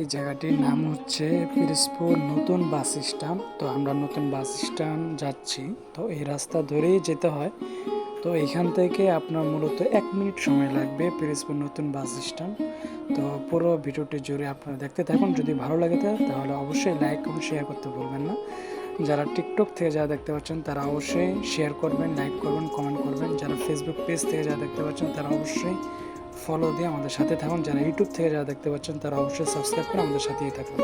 এই জায়গাটির নাম হচ্ছে পিরোজপুর নতুন বাস স্ট্যান্ড। তো আমরা নতুন বাস স্ট্যান্ড যাচ্ছি। তো এই রাস্তা ধরেই যেতে হয়। তো এখান থেকে আপনার মূলত এক মিনিট সময় লাগবে পিরোজপুর নতুন বাস স্ট্যান্ড। তো পুরো ভিডিওটি জুড়ে আপনারা দেখতে থাকুন। যদি ভালো লাগে তাহলে অবশ্যই লাইক এবং শেয়ার করতে ভুলবেন না। যারা টিকটক থেকে যা দেখতে পাচ্ছেন, তারা অবশ্যই শেয়ার করবেন লাইক করবেন কমেন্ট করবেন। যারা ফেসবুক পেজ থেকে যা দেখতে পাচ্ছেন, তারা অবশ্যই ফলো দিয়ে আমাদের সাথে থাকুন। যারা ইউটিউব থেকে যারা দেখতে পাচ্ছেন, তারা অবশ্যই সাবস্ক্রাইব করে আমাদের সাথেই থাকুন।